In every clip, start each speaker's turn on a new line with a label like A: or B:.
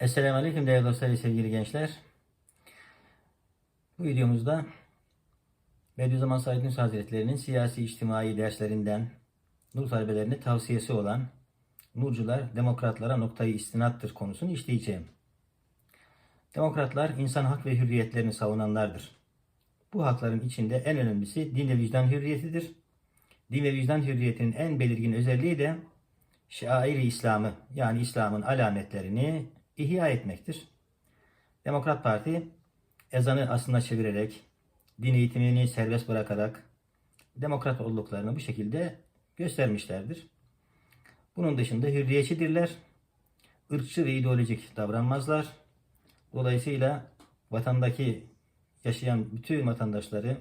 A: Esselamu Aleyküm değerli dostlar ve sevgili gençler. Bu videomuzda Bediüzzaman Said Nursi Hazretleri'nin siyasi içtimai derslerinden Nur talebelerine tavsiyesi olan Nurcular demokratlara noktayı istinattır konusunu işleyeceğim. Demokratlar insan hak ve hürriyetlerini savunanlardır. Bu hakların içinde en önemlisi din ve vicdan hürriyetidir. Din ve vicdan hürriyetinin en belirgin özelliği de şairi İslam'ı yani İslam'ın alametlerini ihya etmektir. Demokrat Parti ezanı aslında çevirerek, din eğitimini serbest bırakarak demokrat olduklarını bu şekilde göstermişlerdir. Bunun dışında hürriyetçidirler, ırkçı ve ideolojik davranmazlar. Dolayısıyla vatandaki yaşayan bütün vatandaşları,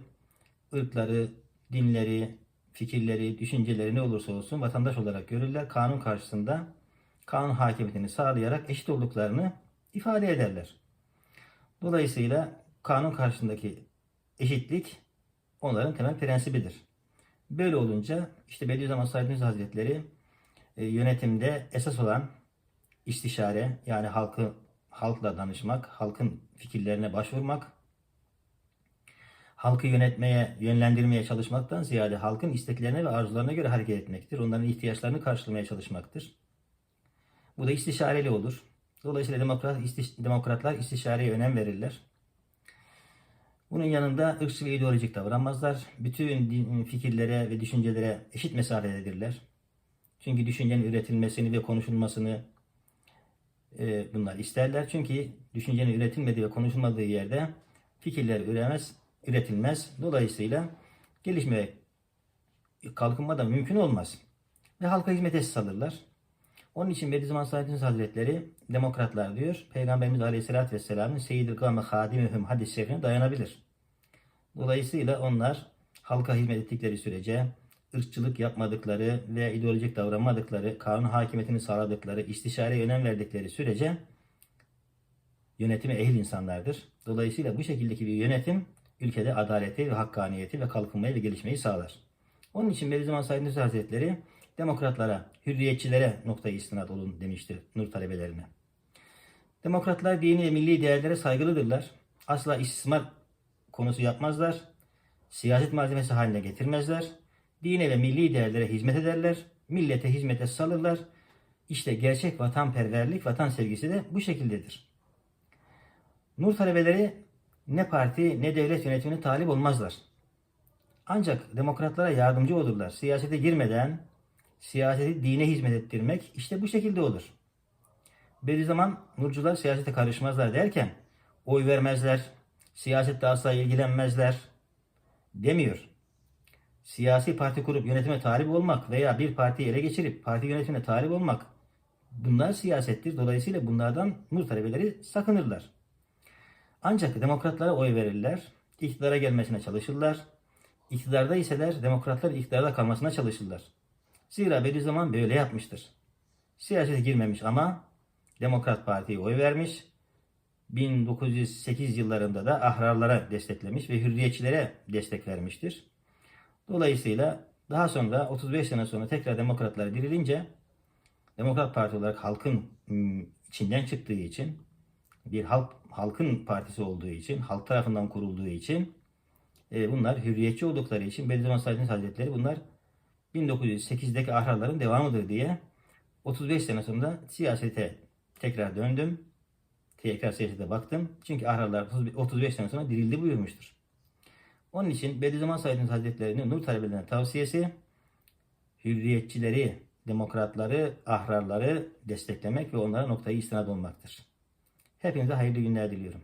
A: ırkları, dinleri, fikirleri, düşünceleri ne olursa olsun vatandaş olarak görürler. Kanun karşısında kanun hakimiyetini sağlayarak eşit olduklarını ifade ederler. Dolayısıyla kanun karşısındaki eşitlik onların temel prensibidir. Böyle olunca işte Bediüzzaman Said Nursi Hazretleri e, yönetimde esas olan istişare yani halkı halkla danışmak, halkın fikirlerine başvurmak, halkı yönetmeye, yönlendirmeye çalışmaktan ziyade halkın isteklerine ve arzularına göre hareket etmektir. Onların ihtiyaçlarını karşılamaya çalışmaktır. Bu da istişareli olur. Dolayısıyla demokrat, istiş, demokratlar istişareye önem verirler. Bunun yanında ırkçı ve ideolojik davranmazlar. Bütün din, fikirlere ve düşüncelere eşit mesafededirler. Çünkü düşüncenin üretilmesini ve konuşulmasını e, bunlar isterler. Çünkü düşüncenin üretilmediği ve konuşulmadığı yerde fikirler üremez, üretilmez. Dolayısıyla gelişme, kalkınma da mümkün olmaz. Ve halka hizmet esas alırlar. Onun için Bediüzzaman Nursi Hazretleri demokratlar diyor. Peygamberimiz Aleyhisselatü Vesselam'ın Seyyid-i Gâme Hadimühüm hadis-i dayanabilir. Dolayısıyla onlar halka hizmet ettikleri sürece ırkçılık yapmadıkları ve ideolojik davranmadıkları, kanun hakimiyetini sağladıkları, istişareye önem verdikleri sürece yönetime ehil insanlardır. Dolayısıyla bu şekildeki bir yönetim ülkede adaleti ve hakkaniyeti ve kalkınmayı ve gelişmeyi sağlar. Onun için Bediüzzaman Said Nursi Hazretleri demokratlara, hürriyetçilere noktayı istinad olun demiştir nur talebelerine. Demokratlar dini ve milli değerlere saygılıdırlar. Asla istismar konusu yapmazlar. Siyaset malzemesi haline getirmezler. Dine ve milli değerlere hizmet ederler. Millete hizmete salırlar. İşte gerçek vatanperverlik, vatan sevgisi de bu şekildedir. Nur talebeleri ne parti ne devlet yönetimine talip olmazlar. Ancak demokratlara yardımcı olurlar. Siyasete girmeden siyaseti dine hizmet ettirmek işte bu şekilde olur. Bediüzzaman nurcular siyasete karışmazlar derken oy vermezler, siyasette asla ilgilenmezler demiyor. Siyasi parti kurup yönetime talip olmak veya bir partiyi ele geçirip parti yönetimine talip olmak bunlar siyasettir. Dolayısıyla bunlardan nur talebeleri sakınırlar. Ancak demokratlara oy verirler, iktidara gelmesine çalışırlar. İktidarda iseler demokratlar iktidarda kalmasına çalışırlar. Zira Bediüzzaman böyle yapmıştır. Siyasete girmemiş ama Demokrat Parti'ye oy vermiş. 1908 yıllarında da ahrarlara desteklemiş ve hürriyetçilere destek vermiştir. Dolayısıyla daha sonra 35 sene sonra tekrar demokratlar dirilince Demokrat Parti olarak halkın içinden çıktığı için bir halk halkın partisi olduğu için, halk tarafından kurulduğu için e, bunlar hürriyetçi oldukları için Bediüzzaman Nursi Hazretleri bunlar 1908'deki ahrarların devamıdır diye 35 sene sonra siyasete tekrar döndüm. Tekrar siyasete baktım. Çünkü ahrarlar 35 sene sonra dirildi buyurmuştur. Onun için Bediüzzaman Said Hazretleri'nin nur talebelerine tavsiyesi hürriyetçileri, demokratları, ahrarları desteklemek ve onlara noktayı istinad olmaktır. Hepinize hayırlı günler diliyorum.